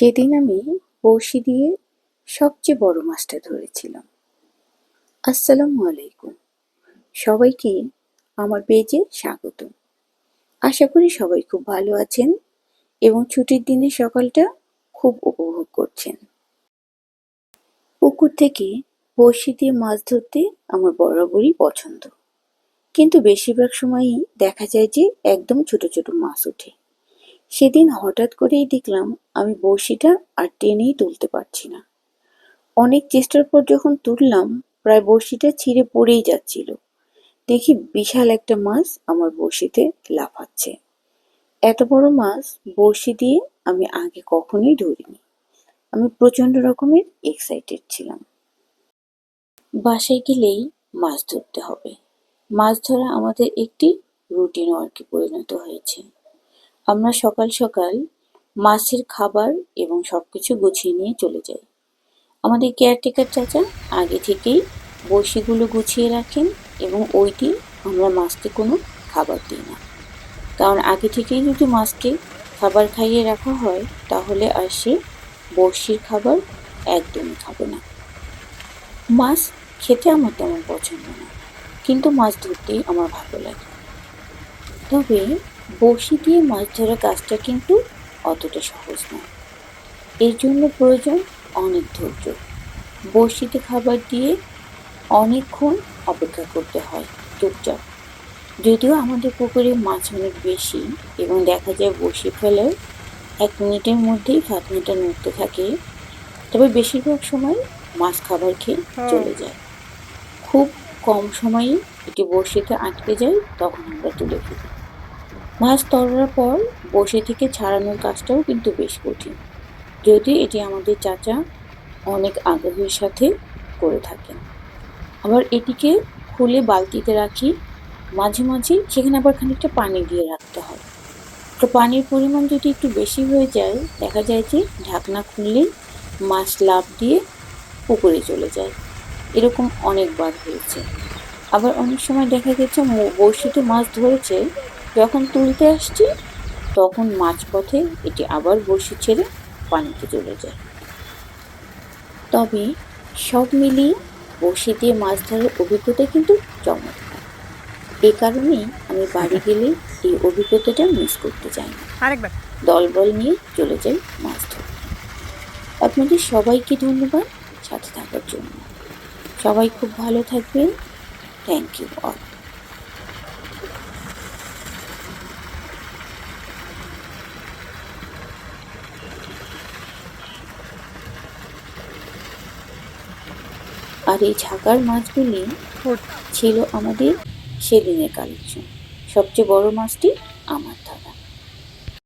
সেদিন আমি বড়শি দিয়ে সবচেয়ে বড় মাছটা ধরেছিলাম। আসসালামু আলাইকুম। সবাইকে আমার পেজে স্বাগত আশা করি সবাই খুব ভালো আছেন এবং ছুটির দিনে সকালটা খুব উপভোগ করছেন। পুকুর থেকে বড়শি দিয়ে মাছ ধরতে আমার বরাবরই পছন্দ। কিন্তু বেশিরভাগ সময়ই দেখা যায় যে একদম ছোট ছোট মাছ ওঠে। সেদিন হঠাৎ করেই দেখলাম আমি বড়শিটা আর টেনেই তুলতে পারছি না। অনেক চেষ্টার পর যখন তুললাম, প্রায় বড়শিটা ছিঁড়ে পড়েই যাচ্ছিল। দেখি বিশাল একটা মাছ আমার বড়শিতে লাফাচ্ছে। এত বড় মাছ বড়শি দিয়ে আমি আগে কখনোই ধরিনি। আমি প্রচণ্ড রকমের এক্সাইটেড ছিলাম। বাসায় গেলেই মাছ ধরতে হবে। মাছ ধরা আমাদের একটি রুটিন ওয়ার্কে পরিণত হয়েছে। আমরা সকাল সকাল মাছের খাবার এবং সব কিছু গুছিয়ে নিয়ে চলে যাই। আমাদের কেয়ারটেকার চাচা আগে থেকেই বড়শিগুলো গুছিয়ে রাখেন এবং ওইটি আমরা মাছকে কোনো খাবার দিই না। কারণ আগে থেকেই যদি মাছকে খাবার খাইয়ে রাখা হয়, তাহলে আর সে বড়শির খাবার একদমই খাবে না। মাছ খেতে আমার তেমন পছন্দ না, কিন্তু মাছ ধরতেই আমার ভালো লাগে। তবে বড়শি দিয়ে মাছ ধরা কাজটা কিন্তু অতটা সহজ নয় এর জন্য প্রয়োজন অনেক ধৈর্য। বড়শিতে খাবার দিয়ে অনেকক্ষণ অপেক্ষা করতে হয় চুপচাপ। যদিও আমাদের পুকুরে মাছ অনেক বেশি এবং দেখা যায় বড়শি ফেলে এক মিনিটের মধ্যেই ফাতনাটা নড়তে থাকে তবে বেশিরভাগ সময় মাছ খাবার খেয়ে চলে যায়। খুব কম সময়ে এটি বড়শিতে আটকে যায় তখন আমরা তুলে ফেলি। মাছ তলার পর বসে থেকে ছাড়ানোর কাজটাও কিন্তু বেশ কঠিন। যদি এটি আমাদের চাচা অনেক আগ্রহের সাথে করে থাকেন। আবার এটিকে খুলে বালতিতে রাখি, মাঝে মাঝে সেখানে আবার খানিকটা পানি দিয়ে রাখতে হয়। তো পানির পরিমাণ যদি একটু বেশি হয়ে যায়, দেখা যায় যে ঢাকনা খুললেই মাছ লাভ দিয়ে পুকুরে চলে যায়। এরকম অনেকবার হয়েছে। আবার অনেক সময় দেখা গেছে বড়শিতে মাছ ধরেছে যখন তুলতে আসছি তখন মাঝপথে এটি আবার বড়শি ছেড়ে পানিতে চলে যায়। তবে সব মিলিয়ে বড়শি দিয়ে মাছ ধরার অভিজ্ঞতা কিন্তু চমৎকার। এ কারণেই আমি বাড়ি গেলে এই অভিজ্ঞতাটা মিস করতে চাই না। আরেকবার। দলবল নিয়ে চলে যাই মাছ ধরতে। আপনাদের সবাইকে ধন্যবাদ সাথে থাকার জন্য। সবাই খুব ভালো থাকবেন। থ্যাংক ইউ অল আর এই ঝাঁকার মাছগুলি ছিল আমাদের সেদিনের কালেকশন। সবচেয়ে বড় মাছটি আমার ধরা